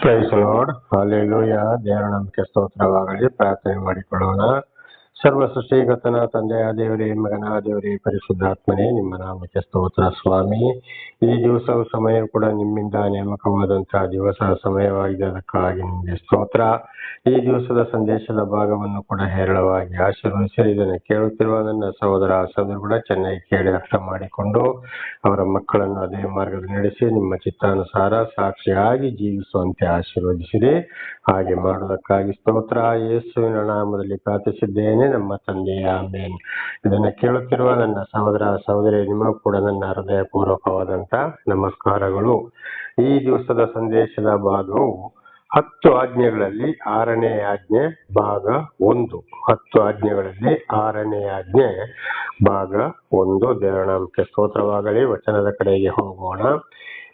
Price lord hallelujah ದೇವರ ನಂಬಿಕೆ ಸ್ತೋತ್ರವಾಗಲಿ. ಪ್ರಾರ್ಥನೆ ಮಾಡಿಕೊಳ್ಳೋಣ. ಸರ್ವ ಸೃಷ್ಟಿಗತನ ತಂದೆಯ ದೇವರೇ, ಮಗನ, ದೇವರೇ, ಪರಿಶುದ್ಧಾತ್ಮನೇ ನಿಮ್ಮ ನಾಮಕ್ಕೆ ಸ್ತೋತ್ರ ಸ್ವಾಮಿ. ಈ ದಿವಸವು ಸಮಯ ಕೂಡ ನಿಮ್ಮಿಂದ ನೇಮಕವಾದಂತಹ ದಿವಸ ಸಮಯವಾಗಿದೆ ಅದಕ್ಕಾಗಿ ನಿಮಗೆ ಸ್ತೋತ್ರ. ಈ ದಿವಸದ ಸಂದೇಶದ ಭಾಗವನ್ನು ಕೂಡ ಹೇರಳವಾಗಿ ಆಶೀರ್ವದಿಸಿ, ಇದನ್ನು ಕೇಳುತ್ತಿರುವ ನನ್ನ ಸಹೋದರ ಸಹೋದರ ಕೂಡ ಚೆನ್ನಾಗಿ ಕೇಳಿ ಅರ್ಥ ಮಾಡಿಕೊಂಡು ಅವರ ಮಕ್ಕಳನ್ನು ಅದೇ ಮಾರ್ಗದಲ್ಲಿ ನಡೆಸಿ, ನಿಮ್ಮ ಚಿತ್ತಾನುಸಾರ ಸಾಕ್ಷಿಯಾಗಿ ಜೀವಿಸುವಂತೆ ಆಶೀರ್ವದಿಸಿರಿ. ಹಾಗೆ ಮಾಡುವುದಕ್ಕಾಗಿ ಸ್ತೋತ್ರ. ಯೇಸುವಿನ ನಾಮದಲ್ಲಿ ಪ್ರಾರ್ಥಿಸಿದ್ದೇನೆ. ನಮ್ಮ ತಂದೆಯ ಆಮೇನ್ ಇದನ್ನ ಕೇಳುತ್ತಿರುವ ನನ್ನ ಸಹೋದರ ಸಹೋದರಿ ನಿಮಗೂ ಕೂಡ ನನ್ನ ಹೃದಯ ಪೂರ್ವಕವಾದಂತ ನಮಸ್ಕಾರಗಳು. ಈ ದಿವಸದ ಸಂದೇಶದ ಭಾಗವು ಹತ್ತು ಆಜ್ಞೆಗಳಲ್ಲಿ ಆರನೇ ಆಜ್ಞೆ ಭಾಗ ಒಂದು. ಹತ್ತು ಆಜ್ಞೆಗಳಲ್ಲಿ ಆರನೇ ಆಜ್ಞೆ ಭಾಗ ಒಂದು. ದೇವನಾಮಕ್ಕೆ ಸ್ತೋತ್ರವಾಗಲಿ, ವಚನದ ಕಡೆಗೆ ಹೋಗೋಣ.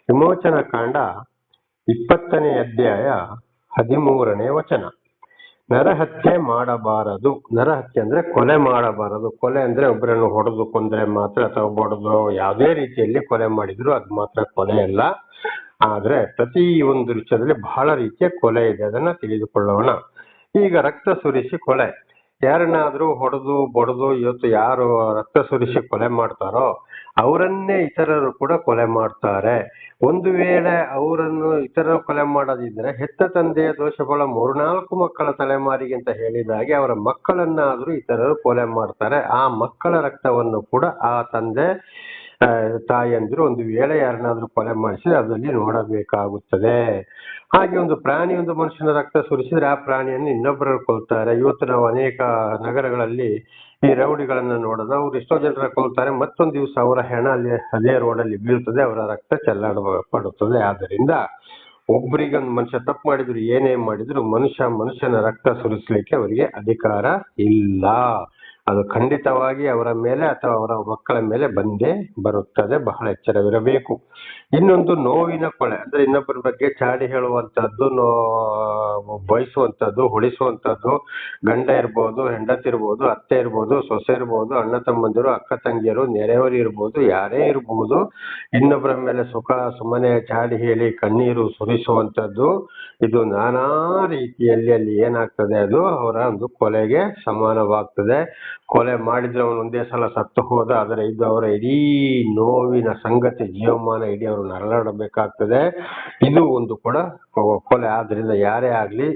ವಿಮೋಚನ ಕಾಂಡ ಇಪ್ಪತ್ತನೇ ಅಧ್ಯಾಯ ಹದಿಮೂರನೇ ವಚನ. ನರಹತ್ಯೆ ಮಾಡಬಾರದು. ನರಹತ್ಯೆ ಅಂದ್ರೆ ಕೊಲೆ ಮಾಡಬಾರದು. ಕೊಲೆ ಅಂದ್ರೆ ಒಬ್ಬರನ್ನು ಹೊಡೆದು ಕೊಂದ್ರೆ ಮಾತ್ರ ಅಥವಾ ಹೊಡೆದು ಯಾವುದೇ ರೀತಿಯಲ್ಲಿ ಕೊಲೆ ಮಾಡಿದ್ರು ಅದು ಮಾತ್ರ ಕೊಲೆ ಅಲ್ಲ. ಆದ್ರೆ ಪ್ರತಿ ಒಂದು ವಿಷಯದಲ್ಲಿ ಬಹಳ ರೀತಿಯ ಕೊಲೆ ಇದೆ. ಅದನ್ನ ತಿಳಿದುಕೊಳ್ಳೋಣ. ಈಗ ರಕ್ತ ಸುರಿಸಿ ಕೊಲೆ. ಯಾರನ್ನಾದ್ರೂ ಹೊಡೆದು, ಬಡದು, ಇವತ್ತು ಯಾರು ರಕ್ತ ಸುರಿಸಿ ಕೊಲೆ ಮಾಡ್ತಾರೋ ಅವರನ್ನೇ ಇತರರು ಕೂಡ ಕೊಲೆ ಮಾಡ್ತಾರೆ. ಒಂದು ವೇಳೆ ಅವರನ್ನು ಇತರರು ಕೊಲೆ ಮಾಡೋದಿದ್ರೆ ಹೆತ್ತ ತಂದೆಯ ದೋಷಗಳ ಮೂರ್ನಾಲ್ಕು ಮಕ್ಕಳ ತಲೆಮಾರಿಗೆ ಅಂತ ಹೇಳಿದಾಗೆ ಅವರ ಮಕ್ಕಳನ್ನಾದ್ರೂ ಇತರರು ಕೊಲೆ ಮಾಡ್ತಾರೆ. ಆ ಮಕ್ಕಳ ರಕ್ತವನ್ನು ಕೂಡ ಆ ತಂದೆ ಆ, ತಾಯಿಯಂದಿರು ಒಂದು ವೇಳೆ ಯಾರನ್ನಾದ್ರೂ ಕೊಲೆ ಮಾಡಿಸಿದ್ರೆ ಅದರಲ್ಲಿ ನೋಡಬೇಕಾಗುತ್ತದೆ. ಹಾಗೆ ಒಂದು ಪ್ರಾಣಿ ಒಂದು ಮನುಷ್ಯನ ರಕ್ತ ಸುರಿಸಿದ್ರೆ ಆ ಪ್ರಾಣಿಯನ್ನು ಇನ್ನೊಬ್ಬರು ಕೊಲ್ತಾರೆ. ಇವತ್ತು ನಾವು ಅನೇಕ ನಗರಗಳಲ್ಲಿ ಈ ರೌಡಿಗಳನ್ನ ನೋಡೋದು, ಅವ್ರು ಎಷ್ಟೋ ಜನರ ಕೊಲ್ತಾರೆ, ಮತ್ತೊಂದು ದಿವಸ ಅವರ ಹೆಣ ಅಲ್ಲಿ ಅದೇ ರೋಡಲ್ಲಿ ಬೀಳ್ತದೆ, ಅವರ ರಕ್ತ ಚೆಲ್ಲಾಡ ಪಡುತ್ತದೆ. ಆದ್ದರಿಂದ ಒಬ್ಬರಿಗೊಂದು ಮನುಷ್ಯ ತಪ್ಪು ಮಾಡಿದ್ರು, ಏನೇ ಮಾಡಿದ್ರು, ಮನುಷ್ಯ ಮನುಷ್ಯನ ರಕ್ತ ಸುರಿಸ್ಲಿಕ್ಕೆ ಅವರಿಗೆ ಅಧಿಕಾರ ಇಲ್ಲ. ಅದು ಖಂಡಿತವಾಗಿ ಅವರ ಮೇಲೆ ಅಥವಾ ಅವರ ಮಕ್ಕಳ ಮೇಲೆ ಬಂದೇ ಬರುತ್ತದೆ, ಬಹಳ ಎಚ್ಚರವಿರಬೇಕು. ಇನ್ನೊಂದು ನೋವಿನ ಕೊಳೆ, ಅಂದ್ರೆ ಇನ್ನೊಬ್ಬರ ಬಗ್ಗೆ ಚಾಡಿ ಹೇಳುವಂತದ್ದು ನೋ ಬಯಸುವಂತದ್ದು ಹೊಳಿಸುವಂತದ್ದು ಗಂಡ ಇರ್ಬೋದು, ಹೆಂಡತಿ ಇರ್ಬೋದು, ಅತ್ತೆ ಇರ್ಬೋದು, ಸೊಸೆ ಇರ್ಬೋದು, ಅಣ್ಣ ತಮ್ಮಂದಿರು, ಅಕ್ಕ ತಂಗಿಯರು, ನೆರೆಯವರು ಇರ್ಬೋದು, ಯಾರೇ ಇರ್ಬೋದು, ಇನ್ನೊಬ್ಬರ ಮೇಲೆ ಸುಖ, ಸುಮ್ಮನೆ ಚಾಡಿ ಹೇಳಿ ಕಣ್ಣೀರು ಸುರಿಸುವಂತದ್ದು ಇದು ನಾನಾ ರೀತಿಯಲ್ಲಿ ಅಲ್ಲಿ ಏನಾಗ್ತದೆ ಅದು, ಅವರ ಒಂದು ಕೊಲೆಗೆ ಸಮಾನವಾಗ್ತದೆ. ಕೊಲೆ ಮಾಡಿದ್ರೆ ಅವನು ಒಂದೇ ಸಲ ಸತ್ತು ಹೋದ, ಆದರೆ ಇದು ಅವರ ಇಡೀ ನೋವಿನ ಸಂಗತಿ, ಜೀವಮಾನ ಇಡೀ ಅವರು ನರಳಾಡಬೇಕಾಗ್ತದೆ. ಇದು ಒಂದು ಕೂಡ ಕೊಲೆ. ಆದ್ರಿಂದ ಯಾರೇ ಆಗ್ಲಿ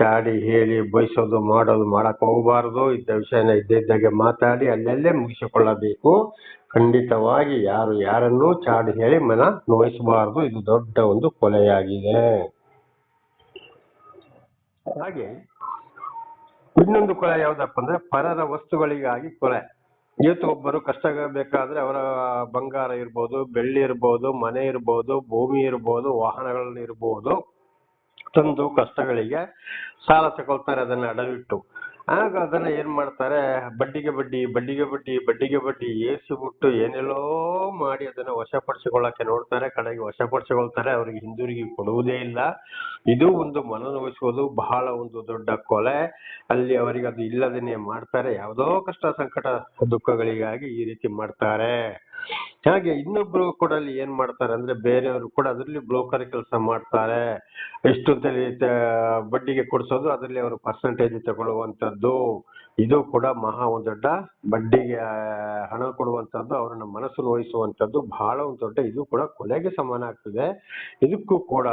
ಚಾಡಿ ಹೇಳಿ ಬಯಸೋದು, ಮಾಡೋದು, ಮಾಡಕ್ ಹೋಗಬಾರದು. ಇದ್ದ ವಿಷಯನ ಇದ್ದಿದ್ದಾಗೆ ಮಾತಾಡಿ ಅಲ್ಲಲ್ಲೇ ಮುಗಿಸಿಕೊಳ್ಳಬೇಕು. ಖಂಡಿತವಾಗಿ ಯಾರು ಯಾರನ್ನು ಚಾಡಿ ಹೇಳಿ ಮನ ನೋಯಿಸಬಾರದು. ಇದು ದೊಡ್ಡ ಒಂದು ಕೊಲೆಯಾಗಿದೆ. ಹಾಗೆ ಇನ್ನೊಂದು ಕೊಲೆ ಯಾವ್ದಪ್ಪ ಅಂದ್ರೆ ಪರರ ವಸ್ತುಗಳಿಗಾಗಿ ಕೊಲೆ ಇವತ್ತು ಒಬ್ಬರು ಕಷ್ಟ ಬೇಕಾದ್ರೆ ಅವರ ಬಂಗಾರ ಇರ್ಬೋದು, ಬೆಳ್ಳಿ ಇರ್ಬೋದು, ಮನೆ ಇರ್ಬೋದು, ಭೂಮಿ ಇರ್ಬೋದು, ವಾಹನಗಳಲ್ಲಿ ಇರ್ಬೋದು, ತಂದು ಕಷ್ಟಗಳಿಗೆ ಸಾಲ ತಗೊಳ್ತಾರೆ ಅದನ್ನ ಅಡವಿಟ್ಟು. ಆಗ ಅದನ್ನ ಏನ್ ಮಾಡ್ತಾರೆ, ಬಡ್ಡಿಗೆ ಬಡ್ಡಿ ಬಡ್ಡಿಗೆ ಬಡ್ಡಿ ಬಡ್ಡಿಗೆ ಬಡ್ಡಿ, ಏಸಿ ಬಿಟ್ಟು ಏನೆಲ್ಲೋ ಮಾಡಿ ಅದನ್ನ ವಶಪಡಿಸಿಕೊಳ್ಳಕ್ಕೆ ನೋಡ್ತಾರೆ, ಕಡೆಗೆ ವಶಪಡಿಸಿಕೊಳ್ತಾರೆ, ಅವರಿಗೆ ಹಿಂದಿರುಗಿ ಕೊಡುವುದೇ ಇಲ್ಲ. ಇದು ಒಂದು ಮನನೋಯಿಸುವುದು ಬಹಳ ಒಂದು ದೊಡ್ಡ ಕೊಲೆ. ಅಲ್ಲಿ ಅವರಿಗೆ ಅದು ಇಲ್ಲದನ್ನೇ ಮಾಡ್ತಾರೆ. ಯಾವುದೋ ಕಷ್ಟ ಸಂಕಟ, ದುಃಖಗಳಿಗಾಗಿ ಈ ರೀತಿ ಮಾಡ್ತಾರೆ. ಹಾಗೆ ಇನ್ನೊಬ್ರು ಕೂಡ ಅಲ್ಲಿ ಏನ್ ಮಾಡ್ತಾರೆ ಅಂದ್ರೆ ಬೇರೆಯವರು ಕೂಡ ಅದರಲ್ಲಿ ಬ್ರೋಕರ್ ಕೆಲಸ ಮಾಡ್ತಾರೆ. ಎಷ್ಟು ಅಂತೇಳಿ ಬಡ್ಡಿಗೆ ಕೊಡ್ಸೋದು, ಅದರಲ್ಲಿ ಅವರು ಪರ್ಸೆಂಟೇಜ್ ತಗೊಳ್ಳುವಂತದ್ದು ಇದು ಕೂಡ ಮಹಾ ಒಂದು ದೊಡ್ಡ ಬಡ್ಡಿಗೆ ಹಣ ಕೊಡುವಂತದ್ದು ಅವರನ್ನ ಮನಸ್ಸು ನೋಯಿಸುವಂತದ್ದು ಬಹಳ ಒಂದು ದೊಡ್ಡ, ಇದು ಕೂಡ ಕೊಲೆಗೆ ಸಮಾನ ಆಗ್ತದೆ. ಇದಕ್ಕೂ ಕೂಡ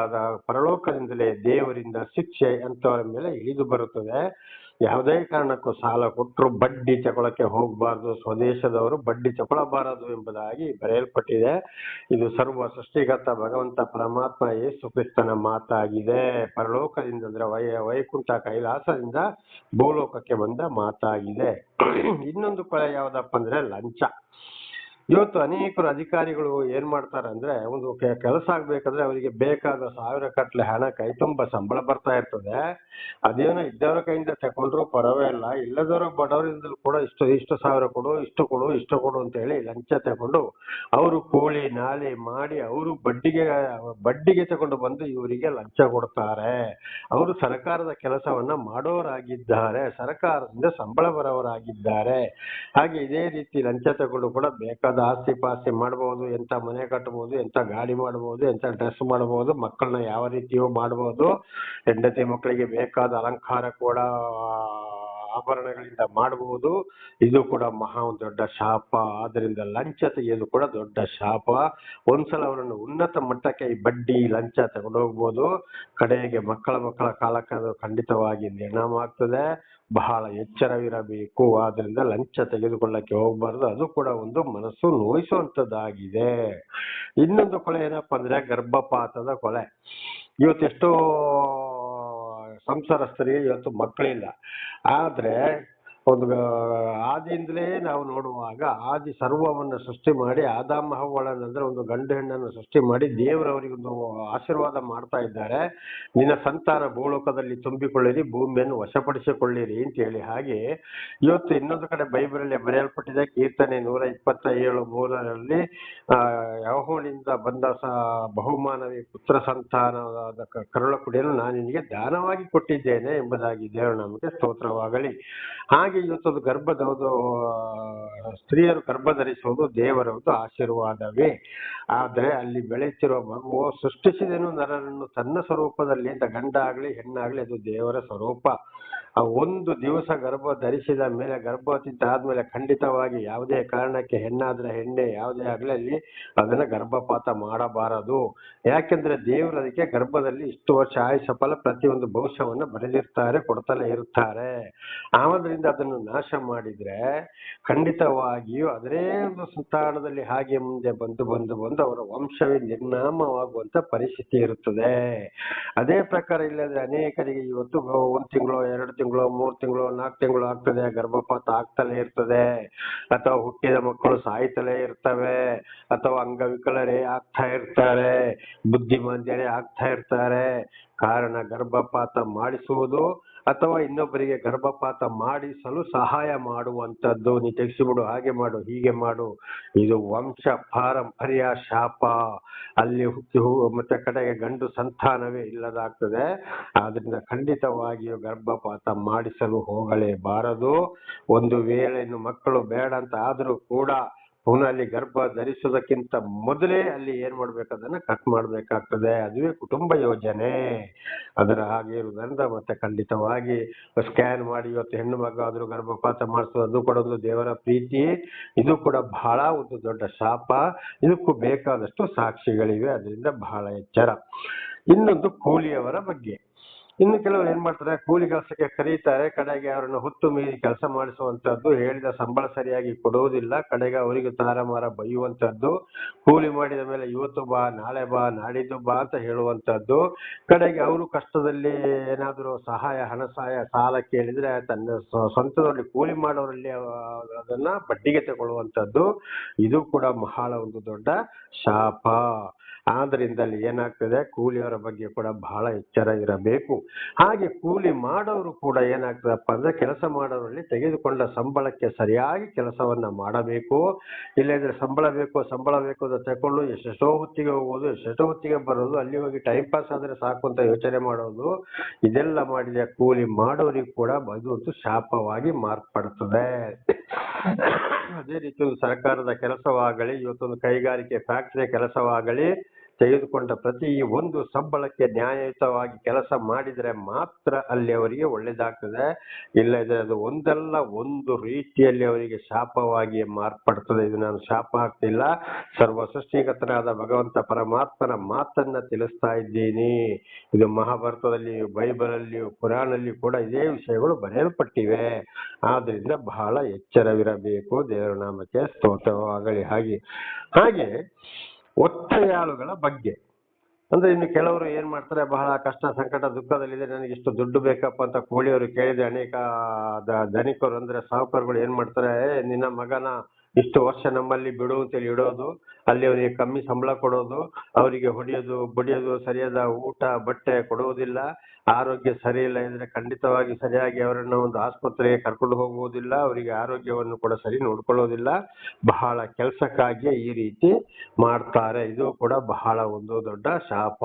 ಪರಲೋಕದಿಂದಲೇ ದೇವರಿಂದ ಶಿಕ್ಷೆ ಅಂತವರ ಮೇಲೆ ಇಳಿದು ಬರುತ್ತದೆ. ಯಾವುದೇ ಕಾರಣಕ್ಕೂ ಸಾಲ ಕೊಟ್ಟರು ಬಡ್ಡಿ ತಗೊಳಕ್ಕೆ ಹೋಗಬಾರದು. ಸ್ವದೇಶದವರು ಬಡ್ಡಿ ಚಕೊಳಬಾರದು ಎಂಬುದಾಗಿ ಬರೆಯಲ್ಪಟ್ಟಿದೆ. ಇದು ಸರ್ವ ಸೃಷ್ಟಿಗತ ಭಗವಂತ ಪರಮಾತ್ಮ ಯೇಸು ಕ್ರಿಸ್ತನ ಮಾತಾಗಿದೆ. ಪರಲೋಕದಿಂದ ಅಂದ್ರೆ ವೈ, ವೈಕುಂಠ ಕೈಲಾಸದಿಂದ ಭೂಲೋಕಕ್ಕೆ ಬಂದ ಮಾತಾಗಿದೆ. ಇನ್ನೊಂದು ಕೊಳೆ ಯಾವ್ದಪ್ಪ ಅಂದ್ರೆ ಲಂಚ. ಇವತ್ತು ಅನೇಕರು ಅಧಿಕಾರಿಗಳು ಏನ್ ಮಾಡ್ತಾರೆ ಅಂದ್ರೆ ಒಂದು ಕೆಲಸ ಆಗ್ಬೇಕಂದ್ರೆ ಅವರಿಗೆ ಬೇಕಾದ ಸಾವಿರ ಕಟ್ಲೆ ಹಣ ಕೈ ತುಂಬ ಸಂಬಳ ಬರ್ತಾ ಇರ್ತದೆ. ಅದೇನೋ ಇದ್ದವರ ಕೈಯಿಂದ ತಕೊಂಡ್ರು ಪರವೇ ಇಲ್ಲ. ಇಲ್ಲದವರ ಬಡವರಿಂದಲೂ ಕೂಡ ಇಷ್ಟು ಇಷ್ಟು ಸಾವಿರ ಕೊಡು, ಇಷ್ಟು ಕೊಡು ಇಷ್ಟು ಕೊಡು ಅಂತ ಹೇಳಿ ಲಂಚ ತಗೊಂಡು ಅವರು ಕೂಲಿ ನಾಲಿ ಮಾಡಿ ಅವರು ಬಡ್ಡಿಗೆ ಬಡ್ಡಿಗೆ ತಗೊಂಡು ಬಂದು ಇವರಿಗೆ ಲಂಚ ಕೊಡ್ತಾರೆ. ಅವರು ಸರ್ಕಾರದ ಕೆಲಸವನ್ನ ಮಾಡೋರಾಗಿದ್ದಾರೆ, ಸರ್ಕಾರದಿಂದ ಸಂಬಳ ಬರೋರಾಗಿದ್ದಾರೆ ಹಾಗೆ ಇದೇ ರೀತಿ ಲಂಚ ತಗೊಂಡು ಕೂಡ ಬೇಕಾದ ಆಸ್ತಿ ಪಾಸ್ತಿ ಮಾಡಬಹುದು ಎಂತ ಮನೆ ಕಟ್ಟಬಹುದು ಎಂತ ಗಾಡಿ ಮಾಡಬಹುದು ಎಂತ ಡ್ರೆಸ್ ಮಾಡಬಹುದು ಮಕ್ಕಳನ್ನ ಯಾವ ರೀತಿಯೂ ಮಾಡಬಹುದು ಹೆಂಡತಿ ಮಕ್ಕಳಿಗೆ ಬೇಕಾದ ಅಲಂಕಾರ ಕೂಡ ಆಭರಣಗಳಿಂದ ಮಾಡಬಹುದು. ಇದು ಕೂಡ ಮಹಾ ಒಂದು ದೊಡ್ಡ ಶಾಪ. ಆದ್ದರಿಂದ ಲಂಚ ತೆಗೆಯೋದು ಕೂಡ ದೊಡ್ಡ ಶಾಪ. ಒಂದ್ಸಲ ಅವರನ್ನು ಉನ್ನತ ಮಟ್ಟಕ್ಕೆ ಈ ಬಡ್ಡಿ, ಲಂಚ ತಗೊಂಡೋಗ್ಬೋದು ಕಡೆಗೆ ಮಕ್ಕಳ ಮಕ್ಕಳ ಕಾಲಕ್ಕೆ ಅದು ಖಂಡಿತವಾಗಿ ನಿರ್ಣಾಮ ಆಗ್ತದೆ. ಬಹಳ ಎಚ್ಚರವಿರಬೇಕು. ಆದ್ರಿಂದ ಲಂಚ ತೆಗೆದುಕೊಳ್ಳಕ್ಕೆ ಹೋಗ್ಬಾರ್ದು. ಅದು ಕೂಡ ಒಂದು ಮನಸ್ಸು ನೋಯಿಸುವಂತದ್ದಾಗಿದೆ. ಇನ್ನೊಂದು ಕೊಳೆ ಏನಪ್ಪಾ ಅಂದ್ರೆ ಗರ್ಭಪಾತದ ಕೊಳೆ. ಇವತ್ತು ಎಷ್ಟೋ ಸಂಸಾರಸ್ಥರಿಗೆ ಇವತ್ತು ಮಕ್ಕಳಿಲ್ಲ. ಆದ್ರೆ ಒಂದು ಆದಿಯಿಂದಲೇ ನಾವು ನೋಡುವಾಗ ಆದಿ ಸರ್ವವನ್ನು ಸೃಷ್ಟಿ ಮಾಡಿ ಆದಾಮ ಹವ್ವಳನ್ನಂದ್ರೆ ಒಂದು ಗಂಡು ಹೆಣ್ಣನ್ನು ಸೃಷ್ಟಿ ಮಾಡಿ ದೇವರವರಿಗೊಂದು ಆಶೀರ್ವಾದ ಮಾಡ್ತಾ ಇದ್ದಾರೆ. ನಿನ್ನ ಸಂತಾನ ಭೂಲೋಕದಲ್ಲಿ ತುಂಬಿಕೊಳ್ಳಿರಿ, ಭೂಮಿಯನ್ನು ವಶಪಡಿಸಿಕೊಳ್ಳಿರಿ ಅಂತ ಹೇಳಿ ಹಾಗೆ ಇವತ್ತು ಇನ್ನೊಂದು ಕಡೆ ಬೈಬಲಲ್ಲಿ ಬರೆಯಲ್ಪಟ್ಟಿದೆ. ಕೀರ್ತನೆ ನೂರ ಇಪ್ಪತ್ತ ಏಳು ಮೂರರಲ್ಲಿ, ಆ, ಯಹೋವನಿಂದ ಬಂದ ಬಹುಮಾನವೇ ಪುತ್ರ ಸಂತಾನವಾದ ಕರುಳ ಕುಡಿಯಲು ನಾನು ನಿನಗೆ ದಾನವಾಗಿ ಕೊಟ್ಟಿದ್ದೇನೆ ಎಂಬುದಾಗಿ ದೇವರ ನಮಗೆ ಸ್ತೋತ್ರವಾಗಲಿ. ಹಾಗೆ ಇವತ್ತೊಂದು ಇವತ್ತು ಆ, ಸ್ತ್ರೀಯರು ಗರ್ಭ ಧರಿಸುವುದು ದೇವರ ಒಂದು ಆಶೀರ್ವಾದವೇ. ಆದರೆ ಅಲ್ಲಿ ಬೆಳೆಯುತ್ತಿರುವ ಮಗುವು ಸೃಷ್ಟಿಸಿದನು ನರರನ್ನು ತನ್ನ ಸ್ವರೂಪದಲ್ಲಿ ಅಂತ ಗಂಡ ಆಗ್ಲಿ ಹೆಣ್ಣಾಗ್ಲಿ ಅದು ದೇವರ ಸ್ವರೂಪ. ಆ ಒಂದು ದಿವಸ ಗರ್ಭ ಧರಿಸಿದ ಮೇಲೆ ಗರ್ಭವತಿ ಆದ್ಮೇಲೆ ಖಂಡಿತವಾಗಿ ಯಾವುದೇ ಕಾರಣಕ್ಕೆ ಹೆಣ್ಣಾದ್ರೆ ಹೆಣ್ಣೆ, ಯಾವುದೇ ಆಗ್ಲಿ ಅಲ್ಲಿ ಅದನ್ನ ಗರ್ಭಪಾತ ಮಾಡಬಾರದು. ಯಾಕೆಂದ್ರೆ ದೇವರು ಅದಕ್ಕೆ ಗರ್ಭದಲ್ಲಿ ಇಷ್ಟು ವರ್ಷ ಆಯುಷ ಫಲ ಪ್ರತಿಯೊಂದು ಭವಿಷ್ಯವನ್ನು ಬರೆದಿರ್ತಾರೆ ಕೊಡ್ತಲೇ ಇರ್ತಾರೆ. ಆದ್ರಿಂದ ಅದನ್ನು ನಾಶ ಮಾಡಿದ್ರೆ ಖಂಡಿತವಾಗಿಯೂ ಅದೇ ಒಂದು ಸಂತಾನದಲ್ಲಿ ಹಾಗೆ ಮುಂದೆ ಬಂದು ಬಂದು ಬಂದು ಅವರ ವಂಶವೇ ನಿರ್ನಾಮವಾಗುವಂತ ಪರಿಸ್ಥಿತಿ ಇರುತ್ತದೆ. ಅದೇ ಪ್ರಕಾರ ಇಲ್ಲದ್ರೆ ಅನೇಕರಿಗೆ ಇವತ್ತು ಒಂದು ತಿಂಗಳು, ಎರಡು ತಿಂಗಳು, ಮೂರ್ ತಿಂಗಳು ನಾಲ್ಕು ತಿಂಗಳು ಆಗ್ತದೆ. ಗರ್ಭಪಾತ ಆಗ್ತಲೇ ಇರ್ತದೆ. ಅಥವಾ ಹುಟ್ಟಿದ ಮಕ್ಕಳು ಸಾಯ್ತಲೇ ಇರ್ತವೆ. ಅಥವಾ ಅಂಗವಿಕಲರೇ ಆಗ್ತಾ ಇರ್ತಾರೆ. ಬುದ್ಧಿಮಾಂದ್ಯರೇ ಆಗ್ತಾ ಇರ್ತಾರೆ. ಕಾರಣ ಗರ್ಭಪಾತ ಮಾಡಿಸುವುದು ಅಥವಾ ಇನ್ನೊಬ್ಬರಿಗೆ ಗರ್ಭಪಾತ ಮಾಡಿಸಲು ಸಹಾಯ ಮಾಡುವಂಥದ್ದು. ನೀ ತೆಗೆಸಿಬಿಡು, ಹಾಗೆ ಮಾಡು, ಹೀಗೆ ಮಾಡು. ಇದು ವಂಶ ಪಾರಂಪರ್ಯ ಶಾಪ. ಅಲ್ಲಿ ಹುಟ್ಟಿ ಹೂ- ಮತ್ತೆ ಕಡೆಗೆ ಗಂಡು ಸಂತಾನವೇ ಇಲ್ಲದಾಗ್ತದೆ. ಆದ್ರಿಂದ ಖಂಡಿತವಾಗಿಯೂ ಗರ್ಭಪಾತ ಮಾಡಿಸಲು ಹೋಗಲೇಬಾರದು. ಒಂದು ವೇಳೆ ಇನ್ನು ಮಕ್ಕಳು ಬೇಡ ಅಂತ ಆದರೂ ಕೂಡ ಪುನಃ ಅಲ್ಲಿ ಗರ್ಭ ಧರಿಸೋದಕ್ಕಿಂತ ಮೊದಲೇ ಅಲ್ಲಿ ಏನ್ ಮಾಡ್ಬೇಕು ಅದನ್ನ ಕಟ್ ಮಾಡ್ಬೇಕಾಗ್ತದೆ. ಅದುವೇ ಕುಟುಂಬ ಯೋಜನೆ. ಅದರ ಹಾಗೆ ಇರುವುದರಿಂದ ಮತ್ತೆ ಖಂಡಿತವಾಗಿ ಸ್ಕ್ಯಾನ್ ಮಾಡಿ ಇವತ್ತು ಹೆಣ್ಣು ಮಗ ಆದ್ರೂ ಗರ್ಭಪಾತ ಮಾಡಿಸೋದು, ಅದು ಕೂಡ ಒಂದು ದೇವರ ಪ್ರೀತಿ. ಇದು ಕೂಡ ಬಹಳ ಒಂದು ದೊಡ್ಡ ಶಾಪ. ಇದಕ್ಕೂ ಬೇಕಾದಷ್ಟು ಸಾಕ್ಷಿಗಳಿವೆ. ಅದರಿಂದ ಬಹಳ ಎಚ್ಚರ. ಇನ್ನೊಂದು ಕೂಲಿಯವರ ಬಗ್ಗೆ. ಇನ್ನು ಕೆಲವರು ಏನ್ ಮಾಡ್ತಾರೆ, ಕೂಲಿ ಕೆಲಸಕ್ಕೆ ಕರೀತಾರೆ, ಕಡೆಗೆ ಅವರನ್ನು ಹುತ್ತು ಮೀರಿ ಕೆಲಸ ಮಾಡಿಸುವಂತದ್ದು ಹೇಳಿದ ಸಂಬಳ ಸರಿಯಾಗಿ ಕೊಡುವುದಿಲ್ಲ ಕಡೆಗೆ ಅವರಿಗೆ ತಾರಮಾರ ಬೈಯುವಂತದ್ದು ಕೂಲಿ ಮಾಡಿದ ಮೇಲೆ ಇವತ್ತು ಬಾ, ನಾಳೆ ಬಾ, ನಾಡಿದ್ದು ಬಾ ಅಂತ ಹೇಳುವಂತದ್ದು ಕಡೆಗೆ ಅವರು ಕಷ್ಟದಲ್ಲಿ ಏನಾದರೂ ಸಹಾಯ, ಹಣ ಸಹಾಯ, ಸಾಲ ಕೇಳಿದ್ರೆ ತನ್ನ ಸ್ವ- ಸ್ವಂತದಲ್ಲಿ ಕೂಲಿ ಮಾಡೋರಲ್ಲಿ ಅದನ್ನ ಬಡ್ಡಿಗೆ ತಗೊಳ್ಳುವಂತದ್ದು ಇದು ಕೂಡ ಬಹಳ ಒಂದು ದೊಡ್ಡ ಶಾಪ. ಆದ್ರಿಂದ ಅಲ್ಲಿ ಏನಾಗ್ತದೆ? ಕೂಲಿಯವರ ಬಗ್ಗೆ ಕೂಡ ಬಹಳ ಎಚ್ಚರ ಇರಬೇಕು. ಹಾಗೆ ಕೂಲಿ ಮಾಡೋರು ಕೂಡ ಏನಾಗ್ತದಪ್ಪ ಅಂದ್ರೆ ಕೆಲಸ ಮಾಡೋರಲ್ಲಿ ತೆಗೆದುಕೊಂಡ ಸಂಬಳಕ್ಕೆ ಸರಿಯಾಗಿ ಕೆಲಸವನ್ನ ಮಾಡಬೇಕು. ಇಲ್ಲದ್ರೆ ಸಂಬಳ ಬೇಕು ಸಂಬಳ ಬೇಕು ಅಂತ ತಗೊಂಡು ಎಷ್ಟೆಷ್ಟೋ ಹೊತ್ತಿಗೆ ಹೋಗೋದು, ಎಷ್ಟೆಷ್ಟೋ ಹೊತ್ತಿಗೆ ಬರೋದು, ಅಲ್ಲಿ ಹೋಗಿ ಟೈಮ್ ಪಾಸ್ ಆದ್ರೆ ಸಾಕು ಅಂತ ಯೋಚನೆ ಮಾಡೋದು, ಇದೆಲ್ಲ ಮಾಡಿದ ಕೂಲಿ ಮಾಡೋರಿಗೆ ಕೂಡ ಬಂದು ಶಾಪವಾಗಿ ಮಾರ್ಪಡ್ತದೆ ಅದೇ ರೀತಿ ಒಂದು ಸರ್ಕಾರದ ಕೆಲಸವಾಗಲಿ, ಇವತ್ತೊಂದು ಕೈಗಾರಿಕೆ ಫ್ಯಾಕ್ಟರಿ ಕೆಲಸವಾಗಲಿ ತೆಗೆದುಕೊಂಡ ಪ್ರತಿ ಒಂದು ಸಂಬಳಕ್ಕೆ ನ್ಯಾಯಯುತವಾಗಿ ಕೆಲಸ ಮಾಡಿದರೆ ಮಾತ್ರ ಅಲ್ಲಿ ಅವರಿಗೆ ಒಳ್ಳೇದಾಗ್ತದೆ. ಇಲ್ಲದಿದ್ದರೆ ಅದು ಒಂದಲ್ಲ, ಒಂದು ರೀತಿಯಲ್ಲಿ ಅವರಿಗೆ ಶಾಪವಾಗಿ ಮಾರ್ಪಡ್ತದೆ. ಇದು ನಾನು ಶಾಪ ಆಗ್ತಿಲ್ಲ. ಸರ್ವ ಸೃಷ್ಟಿಗತನಾದ ಭಗವಂತ ಪರಮಾತ್ಮನ ಮಾತನ್ನ ತಿಳಿಸ್ತಾ ಇದ್ದೀನಿ. ಇದು ಮಹಾಭಾರತದಲ್ಲಿ ಬೈಬಲಲ್ಲಿಯೂ ಪುರಾಣಲ್ಲಿಯೂ ಕೂಡ ಇದೇ ವಿಷಯಗಳು ಬರೆಯಲ್ಪಟ್ಟಿವೆ. ಆದ್ರಿಂದ ಬಹಳ ಎಚ್ಚರವಿರಬೇಕು. ದೇವರ ನಾಮಕ್ಕೆ ಸ್ತೋತ್ರವಾಗಲಿ. ಹಾಗೆ ಹಾಗೆ ಒತ್ತೆಯಾಳುಗಳ ಬಗ್ಗೆ. ಅಂದ್ರೆ ಇನ್ನು ಕೆಲವರು ಏನ್ ಮಾಡ್ತಾರೆ ಬಹಳ ಕಷ್ಟ ಸಂಕಟ ದುಃಖದಲ್ಲಿದೆ ನನಗೆ ಇಷ್ಟು ದುಡ್ಡು ಬೇಕಪ್ಪ ಅಂತ ಕೋಳಿಯವರು ಕೇಳಿದ್ರೆ ಅನೇಕ ಧನಿಕರು ಅಂದ್ರೆ ಸಾಹುಕಾರಗಳು ಏನ್ ಮಾಡ್ತಾರೆ "ಏ, ನಿನ್ನ ಮಗನ ಇಷ್ಟು ವರ್ಷ ನಮ್ಮಲ್ಲಿ ಬಿಡು ಅಂತೇಳಿ ಇಡೋದು ಅಲ್ಲಿ ಅವರಿಗೆ ಕಮ್ಮಿ ಸಂಬಳ ಕೊಡೋದು, ಅವರಿಗೆ ಹೊಡೆಯೋದು, ಬಡಿಯೋದು ಸರಿಯಾದ ಊಟ, ಬಟ್ಟೆ ಕೊಡುವುದಿಲ್ಲ, ಆರೋಗ್ಯ ಸರಿ ಇಲ್ಲ ಇದ್ರೆ ಖಂಡಿತವಾಗಿ ಸರಿಯಾಗಿ ಅವರನ್ನು ಒಂದು ಆಸ್ಪತ್ರೆಗೆ ಕರ್ಕೊಂಡು ಹೋಗುವುದಿಲ್ಲ, ಅವರಿಗೆ ಆರೋಗ್ಯವನ್ನು ಕೂಡ ಸರಿ ನೋಡ್ಕೊಳ್ಳೋದಿಲ್ಲ. ಬಹಳ ಕೆಲಸಕ್ಕಾಗಿ ಈ ರೀತಿ ಮಾಡ್ತಾರೆ. ಇದು ಕೂಡ ಬಹಳ ಒಂದು ದೊಡ್ಡ ಶಾಪ.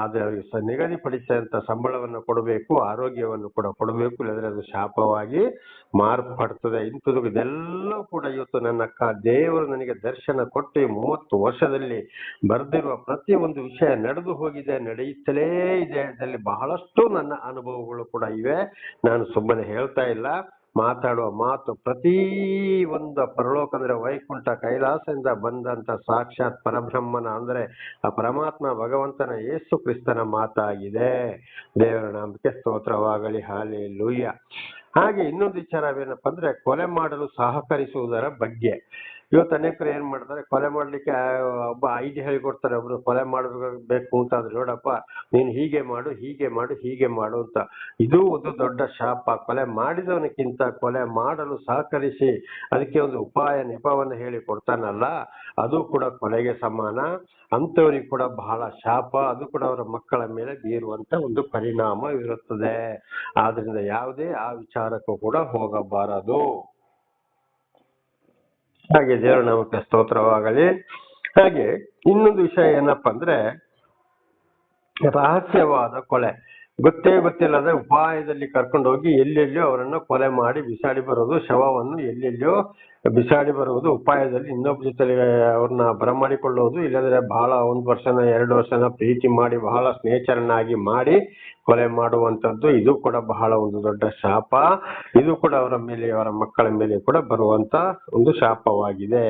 ಆದರೆ ಅವರಿಗೆ ನಿಗದಿಪಡಿಸಿದಂತ ಸಂಬಳವನ್ನು ಕೊಡಬೇಕು, ಆರೋಗ್ಯವನ್ನು ಕೂಡ ಕೊಡಬೇಕು, ಇಲ್ಲದ್ರೆ ಅದು ಶಾಪವಾಗಿ ಮಾರ್ಪಡ್ತದೆ. ಇಂಥದ್ದು ಇದೆಲ್ಲವೂ ಕೂಡ ಇವತ್ತು ನನ್ನ ದೇವರು ನನಗೆ ದರ್ಶನ ಕೊಟ್ಟು ಮೂವತ್ತು ವರ್ಷದಲ್ಲಿ ಬರೆದಿರುವ ಪ್ರತಿಯೊಂದು ವಿಷಯ ನಡೆದು ಹೋಗಿದೆ, ನಡೆಯುತ್ತಲೇ ಇದೆ ಇದರಲ್ಲಿ ಬಹಳಷ್ಟು ನನ್ನ ಅನುಭವಗಳು ಕೂಡ ಇವೆ. ನಾನು ಸುಮ್ಮನೆ ಹೇಳ್ತಾ ಇಲ್ಲ. ಮಾತಾಡುವ ಮಾತು ಪ್ರತಿ ಒಂದು ಪರಲೋಕ ಅಂದ್ರೆ ವೈಕುಂಠ ಕೈಲಾಸದಿಂದ ಬಂದಂತ ಸಾಕ್ಷಾತ್ ಪರಬ್ರಹ್ಮನ ಅಂದ್ರೆ ಆ ಪರಮಾತ್ಮ ಭಗವಂತನ ಯೇಸು ಕ್ರಿಸ್ತನ ಮಾತಾಗಿದೆ. ದೇವರ ನಾಮಕ್ಕೆ ಸ್ತೋತ್ರವಾಗಲಿ ಹಾಲಿ ಲೂಯ್ಯ ಹಾಗೆ ಇನ್ನೊಂದು ವಿಚಾರವೇನಪ್ಪ ಅಂದ್ರೆ ಕೊಲೆ ಮಾಡಲು ಸಹಕರಿಸುವುದರ ಬಗ್ಗೆ. ಇವತ್ತು ಅನೇಕರು ಏನ್ ಮಾಡ್ತಾರೆ, ಕೊಲೆ ಮಾಡ್ಲಿಕ್ಕೆ ಒಬ್ಬ ಐಡಿಯಾ ಹೇಳಿಕೊಡ್ತಾರೆ, ಒಬ್ರು ಕೊಲೆ ಮಾಡಬೇಕು ಅಂತ ಅಂದ್ರೆ ನೋಡಪ್ಪ, ನೀನು ಹೀಗೆ ಮಾಡು ಹೀಗೆ ಮಾಡು ಹೀಗೆ ಮಾಡು ಅಂತ. ಇದು ಒಂದು ದೊಡ್ಡ ಶಾಪ. ಕೊಲೆ ಮಾಡಿದವನಕ್ಕಿಂತ ಕೊಲೆ ಮಾಡಲು ಸಹಕರಿಸಿ ಅದಕ್ಕೆ ಒಂದು ಉಪಾಯ, ನೆಪವನ್ನು ಹೇಳಿ ಕೊಡ್ತಾನಲ್ಲ, ಅದು ಕೂಡ ಕೊಲೆಗೆ ಸಮಾನ. ಅಂತವರಿಗೆ ಕೂಡ ಬಹಳ ಶಾಪ. ಅದು ಕೂಡ ಅವರ ಮಕ್ಕಳ ಮೇಲೆ ಬೀರುವಂತ ಒಂದು ಪರಿಣಾಮ ಇರುತ್ತದೆ. ಆದ್ರಿಂದ ಯಾವುದೇ ಆ ವಿಚಾರಕ್ಕೂ ಕೂಡ ಹೋಗಬಾರದು. ಹಾಗೆ ದೇವರ ನಾಮಕ್ಕೆ ಸ್ತೋತ್ರವಾಗಲಿ. ಹಾಗೆ ಇನ್ನೊಂದು ವಿಷಯ ಏನಪ್ಪ ಅಂದ್ರೆ ರಹಸ್ಯವಾದ ಕೊಲೆ ಗೊತ್ತೇ ಗೊತ್ತಿಲ್ಲದ ಉಪಾಯದಲ್ಲಿ ಕರ್ಕೊಂಡು ಹೋಗಿ ಎಲ್ಲೆಲ್ಲಿಯೋ ಅವರನ್ನು ಕೊಲೆ ಮಾಡಿ ಬಿಸಾಡಿ ಬರೋದು, ಶವವನ್ನು ಎಲ್ಲೆಲ್ಲಿಯೋ ಬಿಸಾಡಿ ಬರುವುದು ಉಪಾಯದಲ್ಲಿ. ಇನ್ನೊಬ್ಬ ಜೊತೆಗೆ ಅವ್ರನ್ನ ಬರಮಾಡಿಕೊಳ್ಳುವುದು ಇಲ್ಲದ್ರೆ ಬಹಳ ಒಂದು ವರ್ಷನ, ಎರಡು ವರ್ಷನ ಪ್ರೀತಿ ಮಾಡಿ, ಬಹಳ ಸ್ನೇಹಿತರನ್ನಾಗಿ ಮಾಡಿ ಕೊಲೆ ಮಾಡುವಂತದ್ದು ಇದು ಕೂಡ ಬಹಳ ಒಂದು ದೊಡ್ಡ ಶಾಪ. ಇದು ಕೂಡ ಅವರ ಮೇಲೆ, ಅವರ ಮಕ್ಕಳ ಮೇಲೆ ಕೂಡ ಬರುವಂತ ಒಂದು ಶಾಪವಾಗಿದೆ.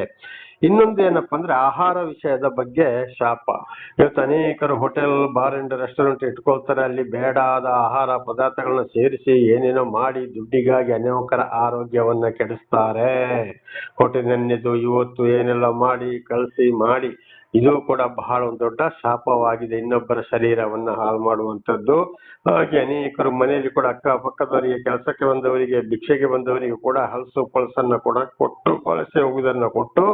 ಇನ್ನೊಂದು ಏನಪ್ಪ ಅಂದ್ರೆ, ಆಹಾರ ವಿಷಯದ ಬಗ್ಗೆ ಶಾಪ. ಇವತ್ತು ಅನೇಕರು ಹೋಟೆಲ್, ಬಾರ್ ಅಂಡ್ ರೆಸ್ಟೋರೆಂಟ್ ಇಟ್ಕೊಳ್ತಾರೆ, ಅಲ್ಲಿ ಬೇಡಾದ ಆಹಾರ ಪದಾರ್ಥಗಳನ್ನ ಸೇರಿಸಿ ಏನೇನೋ ಮಾಡಿ, ದುಡ್ಡಿಗಾಗಿ ಅನೇಕರ ಆರೋಗ್ಯವನ್ನ ಕೆಡಿಸ್ತಾರೆ. ಹೋಟೆಲ್ನಲ್ಲಿದ್ದು ಇವತ್ತು ಏನೆಲ್ಲ ಮಾಡಿ ಕಳಿಸಿ ಮಾಡಿ, ಇದು ಕೂಡ ಬಹಳ ಒಂದು ದೊಡ್ಡ ಶಾಪವಾಗಿದೆ. ಇನ್ನೊಬ್ಬರ ಶರೀರವನ್ನು ಹಾಳು ಮಾಡುವಂತದ್ದು ಹಾಗೆ ಅನೇಕರು ಮನೆಯಲ್ಲಿ ಕೂಡ ಅಕ್ಕ ಪಕ್ಕದವರಿಗೆ ಕೆಲಸಕ್ಕೆ ಬಂದವರಿಗೆ, ಭಿಕ್ಷೆಗೆ ಬಂದವರಿಗೆ ಕೂಡ ಹಲಸು ಪಳಸನ್ನ ಕೂಡ ಕೊಟ್ಟು ಕೊಳಸೆ ಹೋಗುವುದನ್ನ ಕೊಟ್ಟು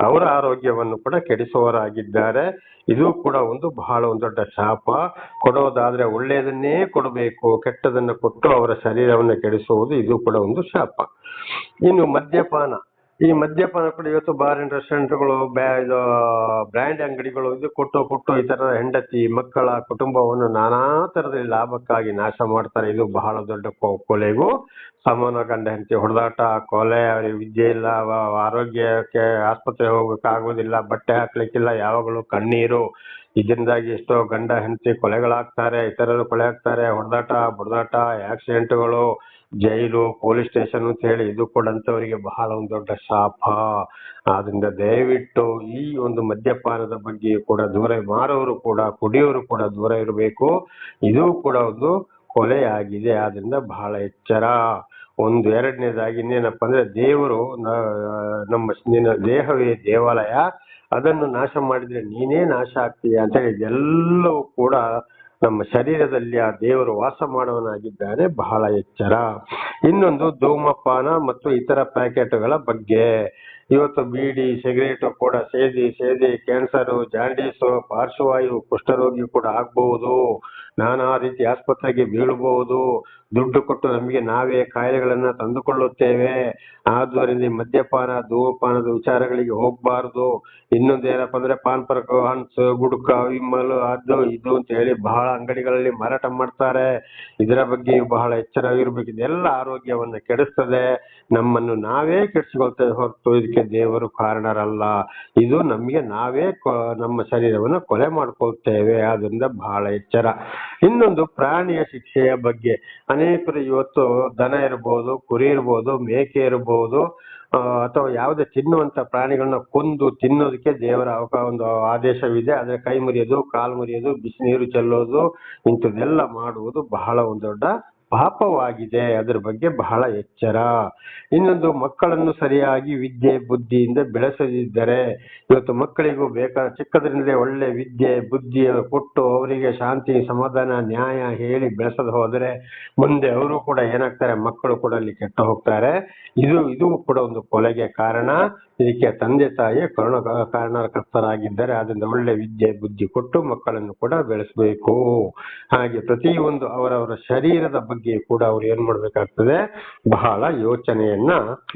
ಅವರ ಆರೋಗ್ಯವನ್ನು ಕೂಡ ಕೆಡಿಸುವವರಾಗಿದ್ದಾರೆ. ಇದು ಕೂಡ ಒಂದು ಬಹಳ ಒಂದು ದೊಡ್ಡ ಶಾಪ. ಕೊಡೋದಾದ್ರೆ ಒಳ್ಳೆಯದನ್ನೇ ಕೊಡಬೇಕು. ಕೆಟ್ಟದನ್ನ ಕೊಟ್ಟು ಅವರ ಶರೀರವನ್ನು ಕೆಡಿಸುವುದು ಇದು ಕೂಡ ಒಂದು ಶಾಪ. ಇನ್ನು ಮದ್ಯಪಾನ. ಈ ಮದ್ಯಪಾನ ಕೂಡ ಇವತ್ತು ಬಾರ್ ಅಂಡ್ ರೆಸ್ಟೋರೆಂಟ್ಗಳು ಇದು ಬ್ರ್ಯಾಂಡ್ ಅಂಗಡಿಗಳು ಇದು ಕೊಟ್ಟು ಕೊಟ್ಟು ಈ ಹೆಂಡತಿ, ಮಕ್ಕಳ ಕುಟುಂಬವನ್ನು ನಾನಾ ತರದ ಲಾಭಕ್ಕಾಗಿ ನಾಶ ಮಾಡ್ತಾರೆ. ಇದು ಬಹಳ ದೊಡ್ಡ ಕೊಲೆಗೂ ಸಮಾನ ಗಂಡ ಹೆಂಡತಿ ಹೊಡೆದಾಟ, ಕೊಲೆ, ಅವರಿಗೆ ವಿದ್ಯೆ ಇಲ್ಲ ಆರೋಗ್ಯಕ್ಕೆ ಆಸ್ಪತ್ರೆ ಹೋಗೋಕ್ಕಾಗೋದಿಲ್ಲ ಬಟ್ಟೆ ಹಾಕ್ಲಿಕ್ಕಿಲ್ಲ, ಯಾವಾಗಲೂ ಕಣ್ಣೀರು. ಇದರಿಂದಾಗಿ ಎಷ್ಟೋ ಗಂಡ ಹೆಂಡತಿ ಕೊಲೆಗಳಾಗ್ತಾರೆ, ಇತರರು ಕೊಲೆ ಆಗ್ತಾರೆ, ಹೊಡೆದಾಟ, ಬಡದಾಟ ಆಕ್ಸಿಡೆಂಟ್ಗಳು ಜೈಲು, ಪೊಲೀಸ್ ಸ್ಟೇಷನ್ ಅಂತ ಹೇಳಿ ಇದು ಕೊಡಂತವರಿಗೆ ಬಹಳ ಒಂದು ದೊಡ್ಡ ಶಾಪ. ಆದ್ರಿಂದ ದಯವಿಟ್ಟು ಈ ಒಂದು ಮದ್ಯಪಾನದ ಬಗ್ಗೆ ಕೂಡ ದೂರ ಮಾರೋರು ಕೂಡ, ಕುಡಿಯೋರು ಕೂಡ ದೂರ ಇರಬೇಕು. ಇದು ಕೂಡ ಒಂದು ಕೊಲೆಯಾಗಿದೆ. ಆದ್ರಿಂದ ಬಹಳ ಎಚ್ಚರ. ಒಂದು ಎರಡನೇದಾಗಿ ಇನ್ನೇನಪ್ಪ ಅಂದ್ರೆ ದೇವರು ನಮ್ಮ ನಿನ್ನ ದೇಹವೇ ದೇವಾಲಯ. ಅದನ್ನು ನಾಶ ಮಾಡಿದ್ರೆ ನೀನೇ ನಾಶ ಆಗ್ತೀಯ ಅಂತ ಹೇಳಿ ಇದೆಲ್ಲವೂ ಕೂಡ ನಮ್ಮ ಶರೀರದಲ್ಲಿ ಆ ದೇವರು ವಾಸ ಮಾಡುವನಾಗಿದ್ದಾನೆ ಬಹಳ ಎಚ್ಚರ. ಇನ್ನೊಂದು ಧೂಮಪಾನ ಮತ್ತು ಇತರ ಪ್ಯಾಕೆಟ್ಗಳ ಬಗ್ಗೆ. ಇವತ್ತು ಬೀಡಿ, ಸಿಗರೇಟ್ ಕೂಡ ಸೇದಿ ಸೇದಿ, ಕ್ಯಾನ್ಸರ್, ಜಾಂಡೀಸು, ಪಾರ್ಶ್ವವಾಯು, ಕುಷ್ಠರೋಗಿ ಕೂಡ ಆಗ್ಬಹುದು. ನಾನಾ ರೀತಿ ಆಸ್ಪತ್ರೆಗೆ ಬೀಳಬಹುದು. ದುಡ್ಡು ಕೊಟ್ಟು ನಮಗೆ ನಾವೇ ಕಾಯಿಲೆಗಳನ್ನ ತಂದುಕೊಳ್ಳುತ್ತೇವೆ. ಆದ್ದರಿಂದ ಮದ್ಯಪಾನ ಧೂಪಾನದ ವಿಚಾರಗಳಿಗೆ ಹೋಗಬಾರದು. ಇನ್ನೊಂದು ಏನಪ್ಪ ಅಂದ್ರೆ ಪಾನ್ ಪರಕ ಹನ್ಸ್ ಗುಡ್ಕ, ವಿಮಲ್, ಅದು, ಇದು ಅಂತ ಹೇಳಿ ಬಹಳ ಅಂಗಡಿಗಳಲ್ಲಿ ಮಾರಾಟ ಮಾಡ್ತಾರೆ. ಇದರ ಬಗ್ಗೆ ಬಹಳ ಎಚ್ಚರವಾಗಿರ್ಬೇಕು ಇದೆಲ್ಲ ಆರೋಗ್ಯವನ್ನ ಕೆಡಿಸ್ತದೆ. ನಮ್ಮನ್ನು ನಾವೇ ಕೆಡಿಸಿಕೊಳ್ತೇವೆ ಹೊರತು ಇದಕ್ಕೆ ದೇವರು ಕಾರಣರಲ್ಲ. ಇದು ನಮಗೆ ನಾವೇ ನಮ್ಮ ಶರೀರವನ್ನು ಕೊಲೆ ಮಾಡ್ಕೊಳ್ತೇವೆ. ಆದ್ರಿಂದ ಬಹಳ ಎಚ್ಚರ. ಇನ್ನೊಂದು ಪ್ರಾಣಿಯ ಶಿಕ್ಷೆಯ ಬಗ್ಗೆ. ಅನೇಕರು ಇವತ್ತು ದನ ಇರಬಹುದು ಕುರಿ ಇರಬಹುದು ಮೇಕೆ ಇರಬಹುದು ಅಥವಾ ಯಾವುದೇ ತಿನ್ನುವಂತ ಪ್ರಾಣಿಗಳನ್ನ ಕೊಂದು ತಿನ್ನೋದಕ್ಕೆ ದೇವರ ಅವಕ ಒಂದು ಆದೇಶವಿದೆ. ಆದ್ರೆ ಕೈ ಮುರಿಯೋದು, ಕಾಲು ಮುರಿಯೋದು ಬಿಸಿನೀರು ಚೆಲ್ಲೋದು, ಇಂಥದ್ದೆಲ್ಲ ಮಾಡುವುದು ಬಹಳ ಒಂದು ದೊಡ್ಡ ಪಾಪವಾಗಿದೆ. ಅದರ ಬಗ್ಗೆ ಬಹಳ ಎಚ್ಚರ. ಇನ್ನೊಂದು ಮಕ್ಕಳನ್ನು ಸರಿಯಾಗಿ ವಿದ್ಯೆ, ಬುದ್ಧಿಯಿಂದ ಬೆಳೆಸದಿದ್ದರೆ ಇವತ್ತು ಮಕ್ಕಳಿಗೂ ಬೇಕಾದ, ಚಿಕ್ಕದ್ರಿಂದಲೇ ಒಳ್ಳೆ ವಿದ್ಯೆ ಬುದ್ಧಿ ಕೊಟ್ಟು ಅವರಿಗೆ ಶಾಂತಿ, ಸಮಾಧಾನ, ನ್ಯಾಯ ಹೇಳಿ ಬೆಳೆಸದು ಹೋದರೆ ಮುಂದೆ ಅವರು ಕೂಡ ಏನಾಗ್ತಾರೆ? ಮಕ್ಕಳು ಕೂಡ ಅಲ್ಲಿ ಕೆಟ್ಟು ಹೋಗ್ತಾರೆ ಇದು ಇದು ಕೂಡ ಒಂದು ಕೊಲೆಗೆ ಕಾರಣ. ಇದಕ್ಕೆ ತಂದೆ ತಾಯಿ ಕರುಣ ಕಾರಣಕರ್ತರಾಗಿದ್ದಾರೆ ಅದರಿಂದ ಒಳ್ಳೆ ವಿದ್ಯೆ, ಬುದ್ಧಿ ಕೊಟ್ಟು ಮಕ್ಕಳನ್ನು ಕೂಡ ಬೆಳೆಸಬೇಕು. ಹಾಗೆ ಪ್ರತಿಯೊಂದು ಅವರವರ ಶರೀರದ ಬಗ್ಗೆ ಕೂಡ ಅವ್ರು ಏನ್ ಮಾಡ್ಬೇಕಾಗ್ತದೆ? ಬಹಳ ಯೋಚನೆಯನ್ನ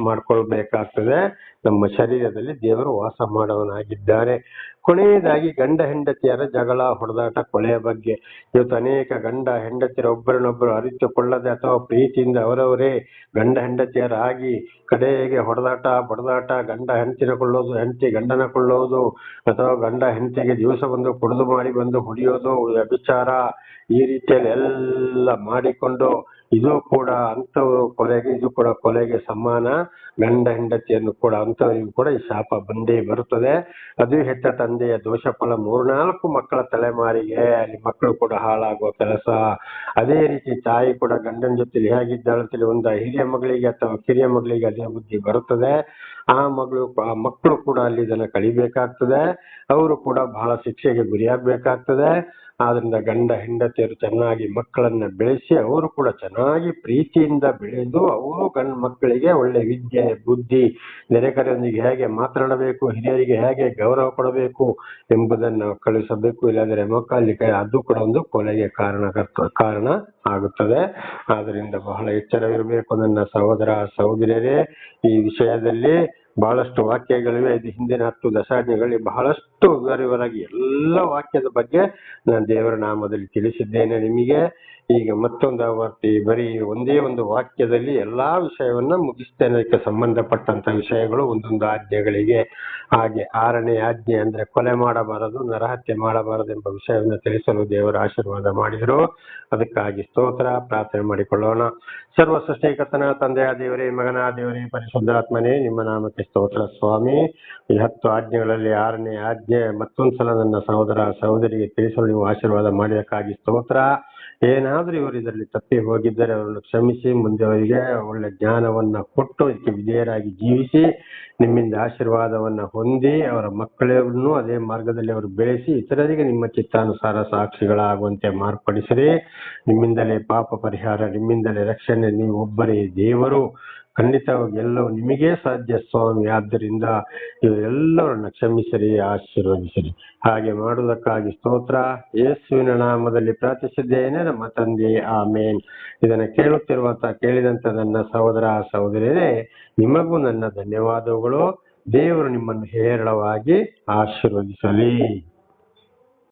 ಮಾಡ್ಕೊಳ್ಬೇಕಾಗ್ತದೆ. ನಮ್ಮ ಶರೀರದಲ್ಲಿ ದೇವರು ವಾಸ ಮಾಡುವನಾಗಿದ್ದಾರೆ. ಕೊನೆಯದಾಗಿ ಗಂಡ ಹೆಂಡತಿಯರ ಜಗಳ, ಹೊಡೆದಾಟ ಕೊಳೆಯ ಬಗ್ಗೆ. ಇವತ್ತು ಅನೇಕ ಗಂಡ ಹೆಂಡತಿಯರ ಒಬ್ಬರನ್ನೊಬ್ಬರು ಅರಿತುಕೊಳ್ಳದೆ ಅಥವಾ ಪ್ರೀತಿಯಿಂದ ಅವರವರೇ ಗಂಡ ಹೆಂಡತಿಯರಾಗಿ ಕಡೆಗೆ ಹೊಡೆದಾಟ, ಬಡದಾಟ, ಗಂಡ ಹೆಂಡತಿನ ಕೊಳ್ಳೋದು, ಹೆಂಡತಿ ಗಂಡನ ಕೊಳ್ಳೋದು, ಅಥವಾ ಗಂಡ ಹೆಂಡತಿಗೆ ದಿವಸ ಬಂದು ಕುಡಿದು ಮಾಡಿ ಬಂದು ಹೊಡೆಯೋದು, ವ್ಯಭಿಚಾರ ಈ ರೀತಿಯಲ್ಲಿ ಎಲ್ಲ ಮಾಡಿಕೊಂಡು ಇದು ಕೂಡ ಅಂಥವರು ಕೊಲೆಗೆ, ಇದು ಕೂಡ ಕೊಲೆಗೆ ಸಮಾನ. ಗಂಡ ಹೆಂಡತಿಯನ್ನು ಕೂಡ ಅಂಥವರಿಗೂ ಕೂಡ ಈ ಶಾಪ ಬಂದೇ ಬರುತ್ತದೆ. ಅದು ಹೆತ್ತ ತಂದೆಯ ದೋಷ ಫಲ ಮೂರ್ನಾಲ್ಕು ಮಕ್ಕಳ ತಲೆಮಾರಿಗೆ ಅಲ್ಲಿ ಮಕ್ಕಳು ಕೂಡ ಹಾಳಾಗುವ ಕೆಲಸ. ಅದೇ ರೀತಿ ತಾಯಿ ಕೂಡ ಗಂಡನ ಜೊತೆಲಿ ಹೇಗಿದ್ದಾಳೆ ಅಂತೇಳಿ ಒಂದು ಹಿರಿಯ ಮಗಳಿಗೆ ಅಥವಾ ಕಿರಿಯ ಮಗಳಿಗೆ ಅದೇ ಬುದ್ಧಿ ಬರುತ್ತದೆ. ಆ ಮಗಳು ಆ ಮಕ್ಕಳು ಕೂಡ ಅಲ್ಲಿ ಇದನ್ನ ಕಳಿಬೇಕಾಗ್ತದೆ ಅವರು ಕೂಡ ಬಹಳ ಶಿಕ್ಷೆಗೆ ಗುರಿಯಾಗಬೇಕಾಗ್ತದೆ. ಆದ್ರಿಂದ ಗಂಡ ಹೆಂಡತಿಯರು ಚೆನ್ನಾಗಿ ಮಕ್ಕಳನ್ನ ಬೆಳೆಸಿ ಅವರು ಕೂಡ ಚೆನ್ನಾಗಿ ಪ್ರೀತಿಯಿಂದ ಬೆಳೆದು ಅವರು ಗಂಡ ಮಕ್ಕಳಿಗೆ ಒಳ್ಳೆ ವಿದ್ಯೆ, ಬುದ್ಧಿ ನೆರೆಕರೆಯೊಂದಿಗೆ ಹೇಗೆ ಮಾತನಾಡಬೇಕು ಹಿರಿಯರಿಗೆ ಹೇಗೆ ಗೌರವ ಕೊಡಬೇಕು ಎಂಬುದನ್ನು ಕಳಿಸಬೇಕು. ಇಲ್ಲಾಂದ್ರೆ ಮಕ್ಕಳಲ್ಲಿ ಅದು ಕೂಡ ಒಂದು ಕೊಲೆಗೆ ಕಾರಣ ಕಾರಣ ಆಗುತ್ತದೆ. ಆದ್ರಿಂದ ಬಹಳ ಎಚ್ಚರವಿರಬೇಕು ನನ್ನ ಸಹೋದರ, ಸಹೋದರಿಯರೇ, ಈ ವಿಷಯದಲ್ಲಿ ಬಹಳಷ್ಟು ವಾಕ್ಯಗಳಿವೆ. ಇದು ಹಿಂದಿನ ಹತ್ತು ದಶಾಜ್ಞೆಗಳಲ್ಲಿ ಬಹಳಷ್ಟು ವಿವರವಾಗಿ ಎಲ್ಲ ವಾಕ್ಯದ ಬಗ್ಗೆ ನಾನು ದೇವರ ನಾಮದಲ್ಲಿ ತಿಳಿಸಿದ್ದೇನೆ ನಿಮಗೆ. ಈಗ ಮತ್ತೊಂದು ಆವರ್ತಿ, ಬರೀ ಒಂದೇ ಒಂದು ವಾಕ್ಯದಲ್ಲಿ ಎಲ್ಲಾ ವಿಷಯವನ್ನ ಮುಗಿಸ್ತೇನೆ. ಅದಕ್ಕೆ ಸಂಬಂಧಪಟ್ಟಂತ ವಿಷಯಗಳು ಒಂದೊಂದು ಆಜ್ಞೆಗಳಿಗೆ. ಹಾಗೆ ಆರನೇ ಆಜ್ಞೆ ಅಂದ್ರೆ ಕೊಲೆ ಮಾಡಬಾರದು, ನರಹತ್ಯೆ ಮಾಡಬಾರದು ಎಂಬ ವಿಷಯವನ್ನು ತಿಳಿಸಲು ದೇವರ ಆಶೀರ್ವಾದ ಮಾಡಿದರು. ಅದಕ್ಕಾಗಿ ಸ್ತೋತ್ರ, ಪ್ರಾರ್ಥನೆ ಮಾಡಿಕೊಳ್ಳೋಣ. ಸರ್ವ ಸೃಷ್ಟಿಕರ್ತನ ತಂದೆಯ ದೇವರೇ, ಮಗನ ದೇವರೇ, ಪರಿಶುದ್ಧಾತ್ಮನೇ, ನಿಮ್ಮ ನಾಮಕ್ಕೆ ಸ್ತೋತ್ರ ಸ್ವಾಮಿ. ಈ ಹತ್ತು ಆಜ್ಞೆಗಳಲ್ಲಿ ಆರನೇ ಆಜ್ಞೆ ಮತ್ತೊಂದ್ಸಲ ನನ್ನ ಸಹೋದರ ಸಹೋದರಿಗೆ ತಿಳಿಸಲು ನೀವು ಆಶೀರ್ವಾದ ಮಾಡಿದಕ್ಕಾಗಿ ಸ್ತೋತ್ರ. ಏನಾದ್ರೂ ಇವರು ಇದರಲ್ಲಿ ತಪ್ಪಿ ಹೋಗಿದ್ದರೆ ಅವರನ್ನು ಕ್ಷಮಿಸಿ, ಮುಂದೆ ಅವರಿಗೆ ಒಳ್ಳೆ ಜ್ಞಾನವನ್ನ ಕೊಟ್ಟು ಇದಕ್ಕೆ ವಿಧೇಯರಾಗಿ ಜೀವಿಸಿ, ನಿಮ್ಮಿಂದ ಆಶೀರ್ವಾದವನ್ನ ಹೊಂದಿ, ಅವರ ಮಕ್ಕಳನ್ನು ಅದೇ ಮಾರ್ಗದಲ್ಲಿ ಅವರು ಬೆಳೆಸಿ, ಇತರರಿಗೆ ನಿಮ್ಮ ಚಿತ್ತಾನುಸಾರ ಸಾಕ್ಷಿಗಳಾಗುವಂತೆ ಮಾರ್ಪಡಿಸಿರಿ. ನಿಮ್ಮಿಂದಲೇ ಪಾಪ ಪರಿಹಾರ, ನಿಮ್ಮಿಂದಲೇ ರಕ್ಷಣೆ, ನೀವು ಒಬ್ಬರೇ ದೇವರು. ಖಂಡಿತವಾಗಿ ಎಲ್ಲವೂ ನಿಮಗೇ ಸಾಧ್ಯ ಸ್ವಾಮಿ. ಆದ್ದರಿಂದ ಇವರೆಲ್ಲರನ್ನ ಕ್ಷಮಿಸಿರಿ, ಆಶೀರ್ವದಿಸಿರಿ. ಹಾಗೆ ಮಾಡುವುದಕ್ಕಾಗಿ ಸ್ತೋತ್ರ. ಯೇಸುವಿನ ನಾಮದಲ್ಲಿ ಪ್ರಾರ್ಥಿಸಿದ್ದೇನೆ, ನಮ್ಮ ತಂದೆ, ಆಮೇನ್. ಇದನ್ನು ಕೇಳುತ್ತಿರುವಂತ, ಕೇಳಿದಂತ ನನ್ನ ಸಹೋದರ, ಸಹೋದರಿಯರೇ, ನಿಮಗೂ ನನ್ನ ಧನ್ಯವಾದಗಳು. ದೇವರು ನಿಮ್ಮನ್ನು ಹೇರಳವಾಗಿ ಆಶೀರ್ವದಿಸಲಿ.